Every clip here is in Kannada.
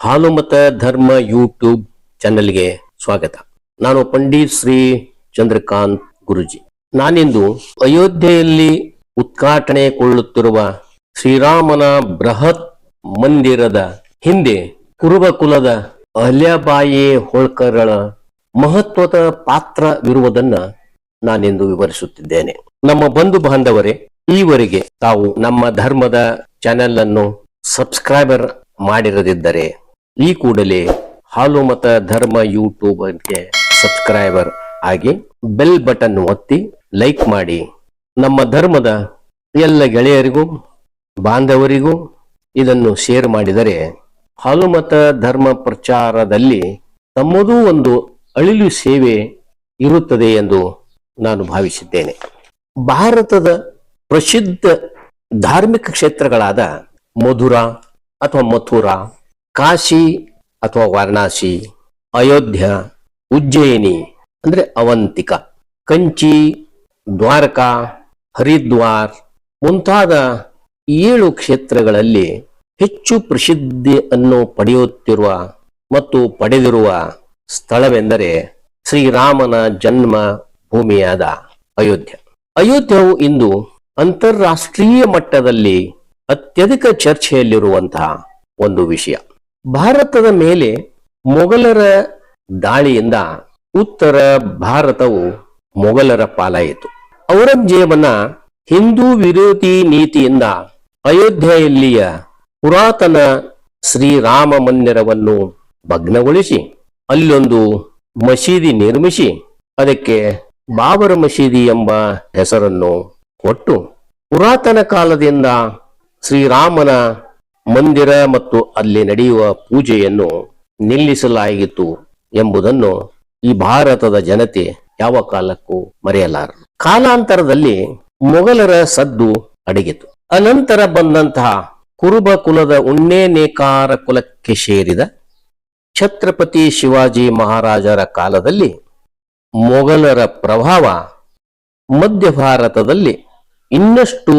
ಹಾಲುಮತ ಧರ್ಮ ಯೂಟ್ಯೂಬ್ ಚಾನೆಲ್ಗೆ ಸ್ವಾಗತ. ನಾನು ಪಂಡಿತ್ ಶ್ರೀ ಚಂದ್ರಕಾಂತ್ ಗುರುಜಿ. ನಾನಿಂದು ಅಯೋಧ್ಯೆಯಲ್ಲಿ ಉದ್ಘಾಟನೆಗೊಳ್ಳುತ್ತಿರುವ ಶ್ರೀರಾಮನ ಬೃಹತ್ ಮಂದಿರದ ಹಿಂದೆ ಕುರುಬ ಕುಲದ ಅಹಲ್ಯಾಬಾಯಿ ಹೋಳ್ಕರಳ ಮಹತ್ವದ ಪಾತ್ರವಿರುವುದನ್ನ ನಾನಿಂದು ವಿವರಿಸುತ್ತಿದ್ದೇನೆ. ನಮ್ಮ ಬಂಧು ಬಾಂಧವರೇ, ಈವರೆಗೆ ತಾವು ನಮ್ಮ ಧರ್ಮದ ಚಾನೆಲ್ ಅನ್ನು ಸಬ್ಸ್ಕ್ರೈಬರ್ ಮಾಡಿರದಿದ್ದರೆ ಈ ಕೂಡಲೇ ಹಾಲು ಮತ ಧರ್ಮ ಯೂಟ್ಯೂಬ್ಗೆ ಸಬ್ಸ್ಕ್ರೈಬರ್ ಆಗಿ ಬೆಲ್ ಬಟನ್ ಒತ್ತಿ ಲೈಕ್ ಮಾಡಿ. ನಮ್ಮ ಧರ್ಮದ ಎಲ್ಲ ಗೆಳೆಯರಿಗೂ, ಬಾಂಧವರಿಗೂ ಇದನ್ನು ಶೇರ್ ಮಾಡಿದರೆ ಹಾಲುಮತ ಧರ್ಮ ಪ್ರಚಾರದಲ್ಲಿ ತಮ್ಮದೂ ಒಂದು ಅಳಿಲು ಸೇವೆ ಇರುತ್ತದೆ ಎಂದು ನಾನು ಭಾವಿಸಿದ್ದೇನೆ. ಭಾರತದ ಪ್ರಸಿದ್ಧ ಧಾರ್ಮಿಕ ಕ್ಷೇತ್ರಗಳಾದ ಮಧುರಾ ಅಥವಾ ಮಥುರಾ ಕಾಶಿ ಅಥವಾ ವಾರಣಾಸಿ, ಅಯೋಧ್ಯ, ಉಜ್ಜಯಿನಿ, ಅಂದ್ರೆ ಅವಂತಿಕ, ಕಂಚಿ, ದ್ವಾರಕಾ, ಹರಿದ್ವಾರ್ ಮುಂತಾದ ಏಳು ಕ್ಷೇತ್ರಗಳಲ್ಲಿ ಹೆಚ್ಚು ಪ್ರಸಿದ್ಧಿಯನ್ನು ಪಡೆಯುತ್ತಿರುವ ಮತ್ತು ಪಡೆದಿರುವ ಸ್ಥಳವೆಂದರೆ ಶ್ರೀರಾಮನ ಜನ್ಮ ಭೂಮಿಯಾದ ಅಯೋಧ್ಯ. ಅಯೋಧ್ಯವು ಇಂದು ಅಂತಾರಾಷ್ಟ್ರೀಯ ಮಟ್ಟದಲ್ಲಿ ಅತ್ಯಧಿಕ ಚರ್ಚೆಯಲ್ಲಿರುವಂತಹ ಒಂದು ವಿಷಯ. ಭಾರತದ ಮೇಲೆ ಮೊಘಲರ ದಾಳಿಯಿಂದ ಉತ್ತರ ಭಾರತವು ಮೊಘಲರ ಪಾಲಾಯಿತು. ಔರಂಗಜೇಬನ ಹಿಂದೂ ವಿರೋಧಿ ನೀತಿಯಿಂದ ಅಯೋಧ್ಯೆಯಲ್ಲಿಯ ಪುರಾತನ ಶ್ರೀರಾಮ ಮಂದಿರವನ್ನು ಭಗ್ನಗೊಳಿಸಿ, ಅಲ್ಲೊಂದು ಮಸೀದಿ ನಿರ್ಮಿಸಿ, ಅದಕ್ಕೆ ಬಾಬರ ಮಸೀದಿ ಎಂಬ ಹೆಸರನ್ನು ಕೊಟ್ಟು, ಪುರಾತನ ಕಾಲದಿಂದ ಶ್ರೀರಾಮನ ಮಂದಿರ ಮತ್ತು ಅಲ್ಲಿ ನಡೆಯುವ ಪೂಜೆಯನ್ನು ನಿಲ್ಲಿಸಲಾಗಿತ್ತು ಎಂಬುದನ್ನು ಈ ಭಾರತದ ಜನತೆ ಯಾವ ಕಾಲಕ್ಕೂ ಮರೆಯಲಾರರು. ಕಾಲಾಂತರದಲ್ಲಿ ಮೊಘಲರ ಸದ್ದು ಅಡಗಿತು. ಅನಂತರ ಬಂದಂತಹ ಕುರುಬ ಕುಲದ ಉಣ್ಣೆ ನೇಕಾರ ಕುಲಕ್ಕೆ ಸೇರಿದ ಛತ್ರಪತಿ ಶಿವಾಜಿ ಮಹಾರಾಜರ ಕಾಲದಲ್ಲಿ ಮೊಘಲರ ಪ್ರಭಾವ ಮಧ್ಯ ಭಾರತದಲ್ಲಿ ಇನ್ನಷ್ಟು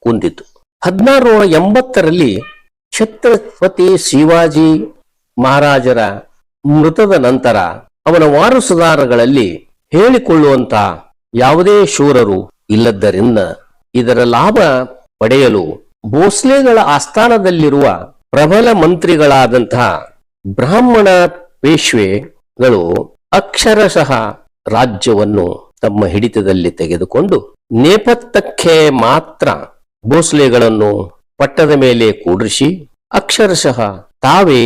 ಕುಂದಿತು. ಹದಿನಾರುನೂರ ಎಂಬತ್ತರಲ್ಲಿ ಛತ್ರಪತಿ ಶಿವಾಜಿ ಮಹಾರಾಜರ ಮೃತದ ನಂತರ ಅವನ ವಾರಸುದಾರಗಳಲ್ಲಿ ಹೇಳಿಕೊಳ್ಳುವಂತ ಯಾವುದೇ ಶೂರರು ಇಲ್ಲದ್ದರಿಂದ ಇದರ ಲಾಭ ಪಡೆಯಲು ಭೋಸ್ಲೆಗಳ ಆಸ್ಥಾನದಲ್ಲಿರುವ ಪ್ರಬಲ ಮಂತ್ರಿಗಳಾದಂತಹ ಬ್ರಾಹ್ಮಣ ಪೇಶ್ವೆಗಳು ಅಕ್ಷರಶಃ ರಾಜ್ಯವನ್ನು ತಮ್ಮ ಹಿಡಿತದಲ್ಲಿ ತೆಗೆದುಕೊಂಡು ನೇಪಥ್ಯಕ್ಕೆ ಮಾತ್ರ ಭೋಸ್ಲೆಗಳನ್ನು ಪಟ್ಟದ ಮೇಲೆ ಕೂಡಿಸಿ, ಅಕ್ಷರಶಃ ತಾವೇ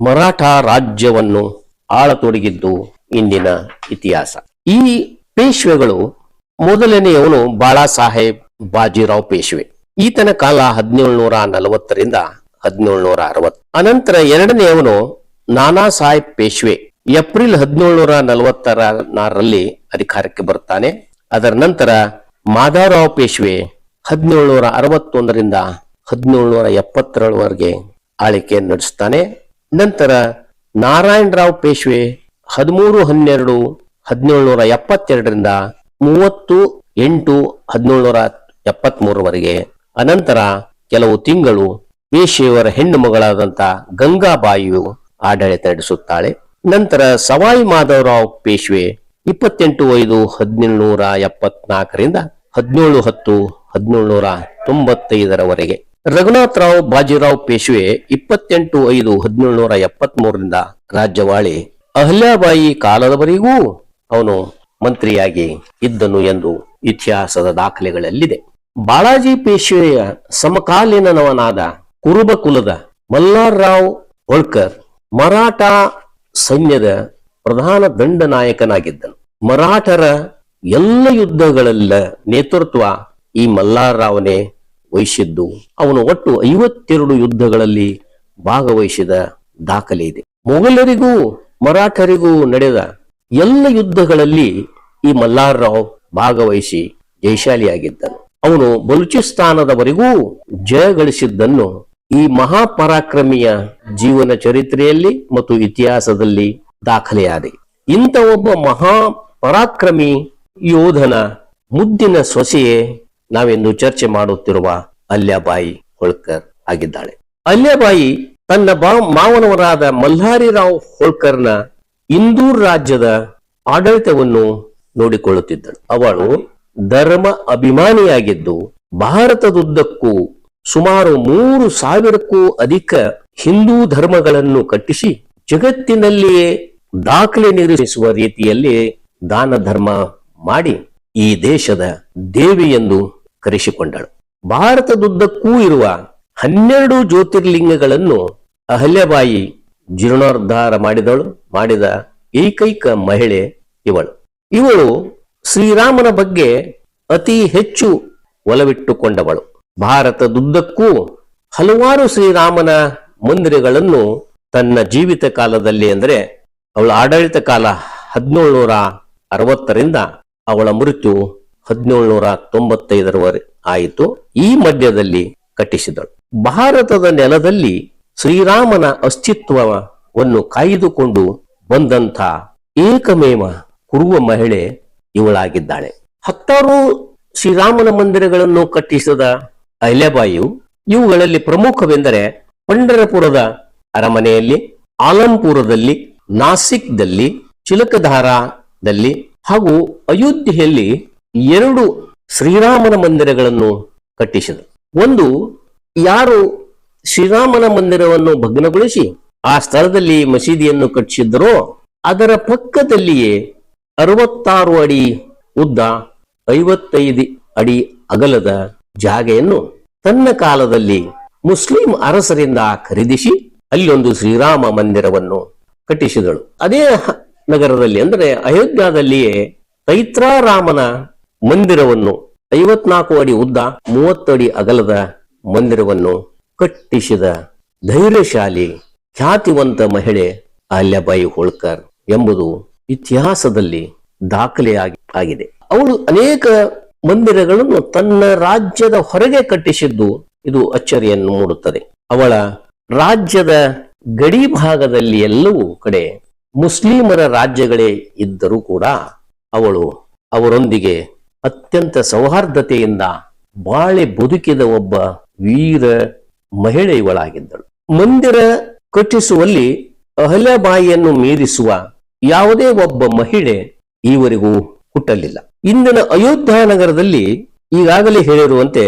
ಮರಾಠ ರಾಜ್ಯವನ್ನು ಆಳತೊಡಗಿದ್ದು ಇಂದಿನ ಇತಿಹಾಸ. ಈ ಪೇಶ್ವೆಗಳು ಮೊದಲನೆಯವನು ಬಾಳಾ ಸಾಹೇಬ್ ಬಾಜಿರಾವ್ ಪೇಶ್ವೆ. ಈತನ ಕಾಲ ಹದಿನೇಳುನೂರ ನಲವತ್ತರಿಂದ ಹದಿನೇಳುನೂರ ಅರವತ್ತು ಅನಂತರ ಎರಡನೆಯವನು ನಾನಾ ಸಾಹೇಬ್ ಪೇಶ್ವೆ. ಏಪ್ರಿಲ್ ಹದಿನೇಳುನೂರ ನಲವತ್ತರ ನಾರರಲ್ಲಿ ಅಧಿಕಾರಕ್ಕೆ ಬರುತ್ತಾನೆ ಅದರ ನಂತರ ಮಾಧವರಾವ್ ಪೇಶ್ವೆ ಹದಿನೇಳುನೂರ ಅರವತ್ತೊಂದರಿಂದ ಹದಿನೇಳುನೂರ ಎಪ್ಪತ್ತರವರೆಗೆ ಆಳಿಕೆ ನಡೆಸ್ತಾನೆ ನಂತರ ನಾರಾಯಣರಾವ್ ಪೇಶ್ವೆ ಹದಿಮೂರು ಹನ್ನೆರಡು ಹದಿನೇಳುನೂರ ಎಪ್ಪತ್ತೆರಡರಿಂದ ಮೂವತ್ತು ಎಂಟು ಹದಿನೇಳುನೂರ ಎಪ್ಪತ್ಮೂರವರೆಗೆ ಅನಂತರ ಕೆಲವು ತಿಂಗಳು ಪೇಶ್ವೆಯವರ ಹೆಣ್ಣು ಮಗಳಾದಂತಹ ಗಂಗಾಬಾಯಿಯು ಆಡಳಿತ ನಡೆಸುತ್ತಾಳೆ. ನಂತರ ಸವಾಯಿ ಮಾಧವರಾವ್ ಪೇಶ್ವೆ ಇಪ್ಪತ್ತೆಂಟು ಐದು ಹದಿನೇಳುನೂರ ಎಪ್ಪತ್ನಾಲ್ಕರಿಂದ ಹದಿನೇಳು ಹತ್ತು ಹದಿನೇಳುನೂರ ತೊಂಬತ್ತೈದರವರೆಗೆ. ರಘುನಾಥ್ ರಾವ್, ಬಾಜಿರಾವ್ ಪೇಶ್ವೆ ಇಪ್ಪತ್ತೆಂಟು ಐದು ಹದಿನೇಳುನೂರ ಎಪ್ಪತ್ತ್ ಮೂರರಿಂದ ರಾಜ್ಯವಾಳಿ. ಅಹಲ್ಯಾಬಾಯಿ ಕಾಲದವರೆಗೂ ಅವನು ಮಂತ್ರಿಯಾಗಿ ಇದ್ದನು ಎಂದು ಇತಿಹಾಸದ ದಾಖಲೆಗಳಲ್ಲಿದೆ. ಬಾಳಾಜಿ ಪೇಶ್ವೆಯ ಸಮಕಾಲೀನವನಾದ ಕುರುಬ ಕುಲದ ಮಲ್ಲಾರ್ರಾವ್ ಹೋಳ್ಕರ್ ಮರಾಠ ಸೈನ್ಯದ ಪ್ರಧಾನ ದಂಡನಾಯಕನಾಗಿದ್ದನು. ಮರಾಠರ ಎಲ್ಲ ಯುದ್ಧಗಳಲ್ಲ ನೇತೃತ್ವ ಈ ಮಲ್ಲಾರ್ರಾವನೇ ವಹಿಸಿದ್ದು. ಅವನು ಒಟ್ಟು ಐವತ್ತೆರಡು ಯುದ್ಧಗಳಲ್ಲಿ ಭಾಗವಹಿಸಿದ ದಾಖಲೆ ಇದೆ. ಮೊಘಲರಿಗೂ ಮರಾಠರಿಗೂ ನಡೆದ ಎಲ್ಲ ಯುದ್ಧಗಳಲ್ಲಿ ಈ ಮಲ್ಲಾರ್ರಾವ್ ಭಾಗವಹಿಸಿ ಜಯಶಾಲಿಯಾಗಿದ್ದನು ಅವನು ಬಲೂಚಿಸ್ತಾನದವರೆಗೂ ಜಯ ಗಳಿಸಿದ್ದನ್ನು ಈ ಮಹಾಪರಾಕ್ರಮಿಯ ಜೀವನ ಚರಿತ್ರೆಯಲ್ಲಿ ಮತ್ತು ಇತಿಹಾಸದಲ್ಲಿ ದಾಖಲೆಯಾದೆ. ಇಂಥ ಒಬ್ಬ ಮಹಾ ಪರಾಕ್ರಮಿ ಯೋಧನ ಮುದ್ದಿನ ಸೊಸೆಯೇ ನಾವೆಂದು ಚರ್ಚೆ ಮಾಡುತ್ತಿರುವ ಅಲ್ಯಾಬಾಯಿ ಹೋಳ್ಕರ್ ಆಗಿದ್ದಾಳೆ. ಅಲ್ಯಾಬಾಯಿ ತನ್ನ ಬಾ- ಮಾವನವರಾದ ಮಲ್ಹಾರಿರಾವ್ ಹೋಳ್ಕರ್ನ ಇಂದೂರ್ ರಾಜ್ಯದ ಆಡಳಿತವನ್ನು ನೋಡಿಕೊಳ್ಳುತ್ತಿದ್ದಳು. ಅವಳು ಧರ್ಮ ಅಭಿಮಾನಿಯಾಗಿದ್ದು ಭಾರತದುದ್ದಕ್ಕೂ ಸುಮಾರು ಮೂರು ಸಾವಿರಕ್ಕೂ ಅಧಿಕ ಹಿಂದೂ ಧರ್ಮಗಳನ್ನು ಕಟ್ಟಿಸಿ ಜಗತ್ತಿನಲ್ಲಿಯೇ ದಾಖಲೆ ನಿರ್ಮಿಸುವ ರೀತಿಯಲ್ಲಿ ದಾನ ಧರ್ಮ ಮಾಡಿ ಈ ದೇಶದ ದೇವಿ ಎಂದು ಕರೆಸಿಕೊಂಡಳು. ಭಾರತದುದ್ದಕ್ಕೂ ಇರುವ ಹನ್ನೆರಡು ಜ್ಯೋತಿರ್ಲಿಂಗಗಳನ್ನು ಅಹಲ್ಯಬಾಯಿ ಜೀರ್ಣೋದ್ಧಾರ ಮಾಡಿದಳು, ಮಾಡಿದ ಏಕೈಕ ಮಹಿಳೆ ಇವಳು. ಇವಳು ಶ್ರೀರಾಮನ ಬಗ್ಗೆ ಅತಿ ಹೆಚ್ಚು ಒಲವಿಟ್ಟುಕೊಂಡವಳು. ಭಾರತದುದ್ದಕ್ಕೂ ಹಲವಾರು ಶ್ರೀರಾಮನ ಮಂದಿರಗಳನ್ನು ತನ್ನ ಜೀವಿತ ಕಾಲದಲ್ಲಿ ಅಂದರೆ ಅವಳ ಆಡಳಿತ ಕಾಲ ಹದಿನೇಳುನೂರ ಅರವತ್ತರಿಂದ ಅವಳ ಮೃತ್ಯು ಹದಿನೇಳುನೂರ ತೊಂಬತ್ತೈದರವರೆ ಆಯಿತು. ಈ ಮಧ್ಯದಲ್ಲಿ ಕಟ್ಟಿಸಿದಳು. ಭಾರತದ ನೆಲದಲ್ಲಿ ಶ್ರೀರಾಮನ ಅಸ್ತಿತ್ವವನ್ನು ಕಾಯ್ದುಕೊಂಡು ಬಂದಂಥ ಏಕಮೇವ ಕುರುವ ಮಹಿಳೆ ಇವಳಾಗಿದ್ದಾಳೆ. ಹತ್ತಾರು ಶ್ರೀರಾಮನ ಮಂದಿರಗಳನ್ನು ಕಟ್ಟಿಸಿದ ಅಹಲ್ಯಬಾಯಿಯು ಇವುಗಳಲ್ಲಿ ಪ್ರಮುಖವೆಂದರೆ ಪಂಡರಪುರದ ಅರಮನೆಯಲ್ಲಿ, ಆಲಂಪುರದಲ್ಲಿ, ನಾಸಿಕ್ದಲ್ಲಿ, ಚಿಲಕಧಾರಾದಲ್ಲಿ ಹಾಗೂ ಅಯೋಧ್ಯೆಯಲ್ಲಿ ಎರಡು ಶ್ರೀರಾಮನ ಮಂದಿರಗಳನ್ನು ಕಟ್ಟಿಸಿದರು. ಒಂದು, ಯಾರು ಶ್ರೀರಾಮನ ಮಂದಿರವನ್ನು ಭಗ್ನಗೊಳಿಸಿ ಆ ಸ್ಥಳದಲ್ಲಿ ಮಸೀದಿಯನ್ನು ಕಟ್ಟಿಸಿದ್ದರೋ, ಅದರ ಪಕ್ಕದಲ್ಲಿಯೇ ಅರವತ್ತಾರು ಅಡಿ ಉದ್ದ ಐವತ್ತೈದು ಅಡಿ ಅಗಲದ ಜಾಗೆಯನ್ನು ತನ್ನ ಕಾಲದಲ್ಲಿ ಮುಸ್ಲಿಂ ಅರಸರಿಂದ ಖರೀದಿಸಿ ಅಲ್ಲೊಂದು ಶ್ರೀರಾಮ ಮಂದಿರವನ್ನು ಕಟ್ಟಿಸಿದಳು. ಅದೇ ನಗರದಲ್ಲಿ, ಅಂದರೆ ಅಯೋಧ್ಯದಲ್ಲಿಯೇ ತೈತ್ರಾರಾಮನ ಮಂದಿರವನ್ನು ಐವತ್ನಾಲ್ಕು ಅಡಿ ಉದ್ದ, ಮೂವತ್ತು ಅಡಿ ಅಗಲದ ಮಂದಿರವನ್ನು ಕಟ್ಟಿಸಿದ ಧೈರ್ಯಶಾಲಿ, ಖ್ಯಾತಿವಂತ ಮಹಿಳೆ ಅಹಲ್ಯಬಾಯಿ ಹೋಳ್ಕರ್ ಎಂಬುದು ಇತಿಹಾಸದಲ್ಲಿ ದಾಖಲೆಯಾಗಿ ಆಗಿದೆ. ಅವಳು ಅನೇಕ ಮಂದಿರಗಳನ್ನು ತನ್ನ ರಾಜ್ಯದ ಹೊರಗೆ ಕಟ್ಟಿಸಿದ್ದು ಇದು ಅಚ್ಚರಿಯನ್ನು ಮೂಡುತ್ತದೆ. ಅವಳ ರಾಜ್ಯದ ಗಡಿ ಭಾಗದಲ್ಲಿ ಎಲ್ಲವೂ ಕಡೆ ಮುಸ್ಲಿಮರ ರಾಜ್ಯಗಳೇ ಇದ್ದರೂ ಕೂಡ ಅವಳು ಅವರೊಂದಿಗೆ ಅತ್ಯಂತ ಸೌಹಾರ್ದತೆಯಿಂದ ಬಾಳೆ ಬದುಕಿದ ಒಬ್ಬ ವೀರ ಮಹಿಳೆ ಇವಳಾಗಿದ್ದಳು ಮಂದಿರ ಕಟ್ಟಿಸುವಲ್ಲಿ ಅಹಲ್ಯಬಾಯಿಯನ್ನು ಮೀರಿಸುವ ಯಾವುದೇ ಒಬ್ಬ ಮಹಿಳೆ ಈವರೆಗೂ ಹುಟ್ಟಲಿಲ್ಲ. ಇಂದಿನ ಅಯೋಧ್ಯ ನಗರದಲ್ಲಿ ಈಗಾಗಲೇ ಹೇಳಿರುವಂತೆ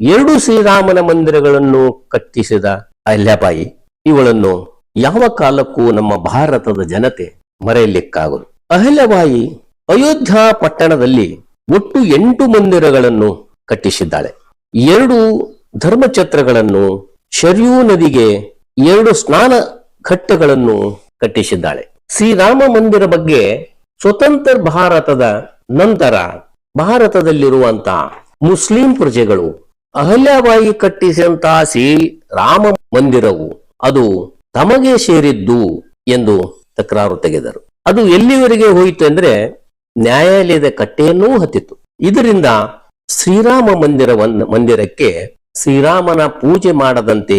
ಎರಡು ಶ್ರೀರಾಮನ ಮಂದಿರಗಳನ್ನು ಕಟ್ಟಿಸಿದ ಅಹಲ್ಯಬಾಯಿ ಇವಳನ್ನು ಯಾವ ಕಾಲಕ್ಕೂ ನಮ್ಮ ಭಾರತದ ಜನತೆ ಮರೆಯಲಿಕ್ಕಾಗದು. ಅಹಲ್ಯಬಾಯಿ ಅಯೋಧ್ಯ ಪಟ್ಟಣದಲ್ಲಿ ಒಟ್ಟು ಎಂಟು ಮಂದಿರಗಳನ್ನು ಕಟ್ಟಿಸಿದ್ದಾಳೆ. ಎರಡು ಧರ್ಮಛತ್ರಗಳನ್ನು, ಶರ್ಯೂ ನದಿಗೆ ಎರಡು ಸ್ನಾನ ಘಟ್ಟಗಳನ್ನು ಕಟ್ಟಿಸಿದ್ದಾಳೆ. ಶ್ರೀರಾಮ ಮಂದಿರ ಬಗ್ಗೆ ಸ್ವತಂತ್ರ ಭಾರತದ ನಂತರ ಭಾರತದಲ್ಲಿರುವಂತಹ ಮುಸ್ಲಿಂ ಪ್ರಜೆಗಳು ಅಹಲ್ಯಾಬಾಯಿ ಕಟ್ಟಿಸಿದಂತಹ ಶ್ರೀ ರಾಮ ಮಂದಿರವು ಅದು ತಮಗೆ ಸೇರಿದ್ದು ಎಂದು ತಕರಾರು ತೆಗೆದರು. ಅದು ಎಲ್ಲಿವರೆಗೆ ಹೋಯಿತು ಅಂದ್ರೆ ನ್ಯಾಯಾಲಯದ ಕಟ್ಟೆಯನ್ನೂ ಹತ್ತಿತ್ತು. ಇದರಿಂದ ಶ್ರೀರಾಮ ಮಂದಿರವನ್ನ ಮಂದಿರಕ್ಕೆ ಶ್ರೀರಾಮನ ಪೂಜೆ ಮಾಡದಂತೆ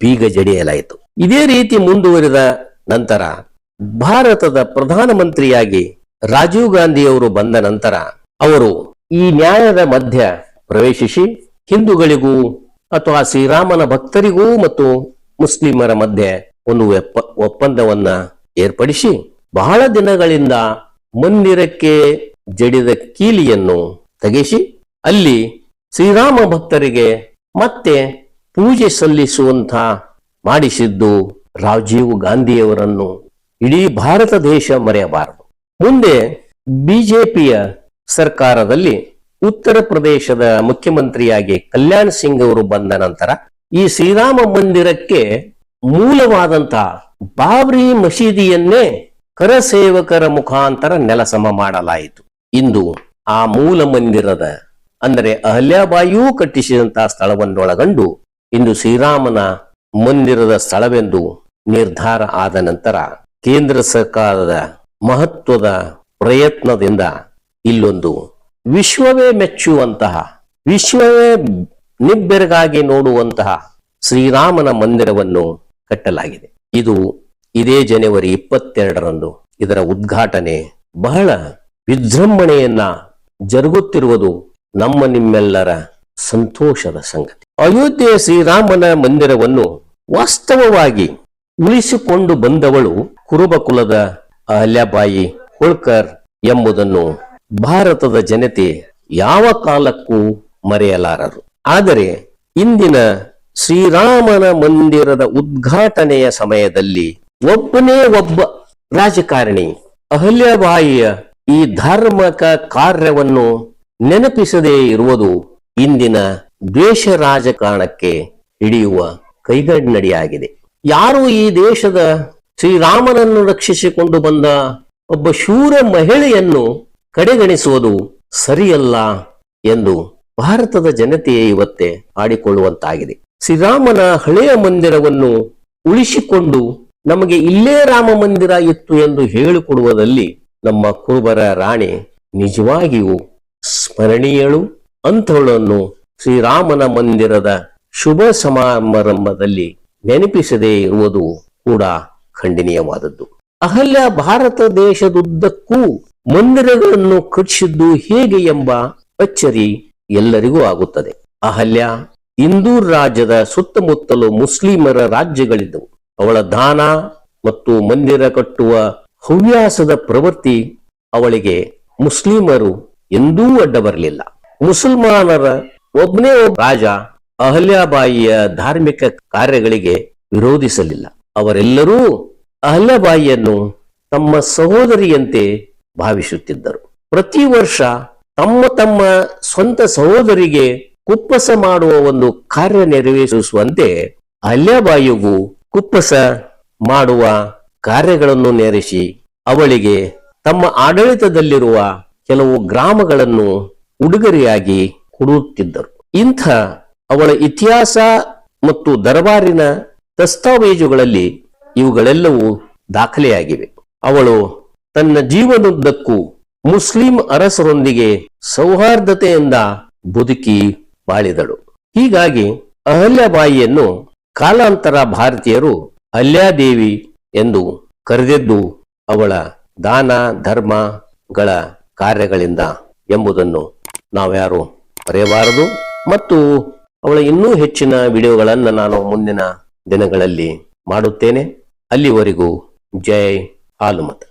ಬೀಗ ಜಡಿಯಲಾಯಿತು. ಇದೇ ರೀತಿ ಮುಂದುವರಿದ ನಂತರ ಭಾರತದ ಪ್ರಧಾನಮಂತ್ರಿಯಾಗಿ ರಾಜೀವ್ ಗಾಂಧಿಯವರು ಬಂದ ನಂತರ ಅವರು ಈ ನ್ಯಾಯದ ಮಧ್ಯ ಪ್ರವೇಶಿಸಿ ಹಿಂದೂಗಳಿಗೂ ಅಥವಾ ಶ್ರೀರಾಮನ ಭಕ್ತರಿಗೂ ಮತ್ತು ಮುಸ್ಲಿಮರ ಮಧ್ಯೆ ಒಂದು ಒಪ್ಪ- ಒಪ್ಪಂದವನ್ನ ಏರ್ಪಡಿಸಿ ಬಹಳ ದಿನಗಳಿಂದ ಮಂದಿರಕ್ಕೆ ಜಡಿದ ಕೀಲಿಯನ್ನು ತೆಗೆಸಿ ಅಲ್ಲಿ ಶ್ರೀರಾಮ ಭಕ್ತರಿಗೆ ಮತ್ತೆ ಪೂಜೆ ಸಲ್ಲಿಸುವಂತ ಮಾಡಿಸಿದ್ದು ರಾಜೀವ್ ಗಾಂಧಿಯವರನ್ನು ಇಡೀ ಭಾರತ ದೇಶ ಮರೆಯಬಾರದು. ಮುಂದೆ ಬಿಜೆಪಿಯ ಸರ್ಕಾರದಲ್ಲಿ ಉತ್ತರ ಪ್ರದೇಶದ ಮುಖ್ಯಮಂತ್ರಿಯಾಗಿ ಕಲ್ಯಾಣ್ ಸಿಂಗ್ ಅವರು ಬಂದ ನಂತರ ಈ ಶ್ರೀರಾಮ ಮಂದಿರಕ್ಕೆ ಮೂಲವಾದಂತ ಬಾಬ್ರಿ ಮಸೀದಿಯನ್ನೇ ಕರಸೇವಕರ ಮುಖಾಂತರ ನೆಲಸಮ ಮಾಡಲಾಯಿತು. ಇಂದು ಆ ಮೂಲ ಮಂದಿರದ, ಅಂದರೆ ಅಹಲ್ಯಾಬಾಯಿಯೂ ಕಟ್ಟಿಸಿದಂತಹ ಸ್ಥಳವನ್ನೊಳಗೊಂಡು ಇಂದು ಶ್ರೀರಾಮನ ಮಂದಿರದ ಸ್ಥಳವೆಂದು ನಿರ್ಧಾರ ಆದ ನಂತರ ಕೇಂದ್ರ ಸರ್ಕಾರದ ಮಹತ್ವದ ಪ್ರಯತ್ನದಿಂದ ಇಲ್ಲೊಂದು ವಿಶ್ವವೇ ಮೆಚ್ಚುವಂತಹ, ವಿಶ್ವವೇ ನಿಬ್ಬೆರಗಾಗಿ ನೋಡುವಂತಹ ಶ್ರೀರಾಮನ ಮಂದಿರವನ್ನು ಕಟ್ಟಲಾಗಿದೆ. ಇದು ಇದೇ ಜನವರಿ ಇಪ್ಪತ್ತೆರಡರಂದು ಇದರ ಉದ್ಘಾಟನೆ. ಬಹಳ ವಿಜೃಂಭಣೆಯನ್ನ ಜರುಗುತ್ತಿರುವುದು ನಮ್ಮ ನಿಮ್ಮೆಲ್ಲರ ಸಂತೋಷದ ಸಂಗತಿ. ಅಯೋಧ್ಯೆಯ ಶ್ರೀರಾಮನ ಮಂದಿರವನ್ನು ವಾಸ್ತವವಾಗಿ ಉಳಿಸಿಕೊಂಡು ಬಂದವಳು ಕುರುಬ ಕುಲದ ಅಹಲ್ಯಾಬಾಯಿ ಹೋಳ್ಕರ್ ಎಂಬುದನ್ನು ಭಾರತದ ಜನತೆ ಯಾವ ಕಾಲಕ್ಕೂ ಮರೆಯಲಾರರು. ಆದರೆ ಇಂದಿನ ಶ್ರೀರಾಮನ ಮಂದಿರದ ಉದ್ಘಾಟನೆಯ ಸಮಯದಲ್ಲಿ ಒಬ್ಬನೇ ಒಬ್ಬ ರಾಜಕಾರಣಿ ಅಹಲ್ಯಬಾಯಿಯ ಈ ಧಾರ್ಮಿಕ ಕಾರ್ಯವನ್ನು ನೆನಪಿಸದೇ ಇರುವುದು ಇಂದಿನ ದ್ವೇಷ ರಾಜಕಾರಣಕ್ಕೆ ಹಿಡಿಯುವ ಕೈಗನ್ನಡಿಯಾಗಿದೆ. ಯಾರು ಈ ದೇಶದ ಶ್ರೀರಾಮನನ್ನು ರಕ್ಷಿಸಿಕೊಂಡು ಬಂದ ಒಬ್ಬ ಶೂರ ಮಹಿಳೆಯನ್ನು ಕಡೆಗಣಿಸುವುದು ಸರಿಯಲ್ಲ ಎಂದು ಭಾರತದ ಜನತೆಯೇ ಇವತ್ತೇ ಆಡಿಕೊಳ್ಳುವಂತಾಗಿದೆ. ಶ್ರೀರಾಮನ ಹಳೆಯ ಮಂದಿರವನ್ನು ಉಳಿಸಿಕೊಂಡು ನಮಗೆ ಇಲ್ಲೇ ರಾಮ ಮಂದಿರ ಇತ್ತು ಎಂದು ಹೇಳಿಕೊಡುವುದಲ್ಲಿ ನಮ್ಮ ಕುರುಬರ ರಾಣಿ ನಿಜವಾಗಿಯೂ ಸ್ಮರಣೀಯಳು. ಅಂಥವಳನ್ನು ಶ್ರೀರಾಮನ ಮಂದಿರದ ಶುಭ ಸಮಾರಂಭದಲ್ಲಿ ನೆನಪಿಸದೇ ಇರುವುದು ಕೂಡ ಖಂಡನೀಯವಾದದ್ದು. ಅಹಲ್ಯ ಭಾರತ ದೇಶದುದ್ದಕ್ಕೂ ಮಂದಿರಗಳನ್ನು ಕಟ್ಟಿಸಿದ್ದು ಹೇಗೆ ಎಂಬ ಅಚ್ಚರಿ ಎಲ್ಲರಿಗೂ ಆಗುತ್ತದೆ. ಅಹಲ್ಯ ಇಂದೂರ್ ರಾಜ್ಯದ ಸುತ್ತಮುತ್ತಲು ಮುಸ್ಲಿಮರ ರಾಜ್ಯಗಳಿದ್ದವು. ಅವಳ ದಾನ ಮತ್ತು ಮಂದಿರ ಕಟ್ಟುವ ಹವ್ಯಾಸದ ಪ್ರವೃತ್ತಿ ಅವಳಿಗೆ ಮುಸ್ಲಿಮರು ಎಂದೂ ಅಡ್ಡ ಬರಲಿಲ್ಲ ಮುಸಲ್ಮಾನರ ಒಬ್ಬನೇ ಒಬ್ಬ ರಾಜ ಅಹಲ್ಯಾಬಾಯಿಯ ಧಾರ್ಮಿಕ ಕಾರ್ಯಗಳಿಗೆ ವಿರೋಧಿಸಲಿಲ್ಲ. ಅವರೆಲ್ಲರೂ ಅಹಲ್ಯಾಬಾಯಿಯನ್ನು ತಮ್ಮ ಸಹೋದರಿಯಂತೆ ಭಾವಿಸುತ್ತಿದ್ದರು. ಪ್ರತಿ ವರ್ಷ ತಮ್ಮ ತಮ್ಮ ಸ್ವಂತ ಸಹೋದರಿಗೆ ಕುಪ್ಪಸ ಮಾಡುವ ಒಂದು ಕಾರ್ಯ ನೆರವೇರಿಸುವಂತೆ ಅಲ್ಯಾಬಾಯಿಗೂ ಕುಪ್ಪಸ ಮಾಡುವ ಕಾರ್ಯಗಳನ್ನು ನೆರೆಸಿ ಅವಳಿಗೆ ತಮ್ಮ ಆಡಳಿತದಲ್ಲಿರುವ ಕೆಲವು ಗ್ರಾಮಗಳನ್ನು ಉಡುಗೊರೆಯಾಗಿ ಕೊಡುತ್ತಿದ್ದರು. ಇಂಥ ಅವಳ ಇತಿಹಾಸ ಮತ್ತು ದರಬಾರಿನ ದಸ್ತಾವೇಜುಗಳಲ್ಲಿ ಇವುಗಳೆಲ್ಲವೂ ದಾಖಲೆಯಾಗಿವೆ. ಅವಳು ತನ್ನ ಜೀವನದುದ್ದಕ್ಕೂ ಮುಸ್ಲಿಂ ಅರಸರೊಂದಿಗೆ ಸೌಹಾರ್ದತೆಯಿಂದ ಬದುಕಿ ಬಾಳಿದಳು. ಹೀಗಾಗಿ ಅಹಲ್ಯಬಾಯಿಯನ್ನು ಕಾಲಾಂತರ ಭಾರತೀಯರು ಅಲ್ಯಾದೇವಿ ಎಂದು ಕರೆದಿದ್ದು ಅವಳ ದಾನ ಧರ್ಮಗಳ ಕಾರ್ಯಗಳಿಂದ ಎಂಬುದನ್ನು ನಾವ್ಯಾರು ಬರೆಯಬಾರದು ಮತ್ತು ಅವಳ ಇನ್ನೂ ಹೆಚ್ಚಿನ ವಿಡಿಯೋಗಳನ್ನು ನಾನು ಮುಂದಿನ ದಿನಗಳಲ್ಲಿ ಮಾಡುತ್ತೇನೆ. ಅಲ್ಲಿವರೆಗೂ ಜೈ ಹಾಲುಮತ.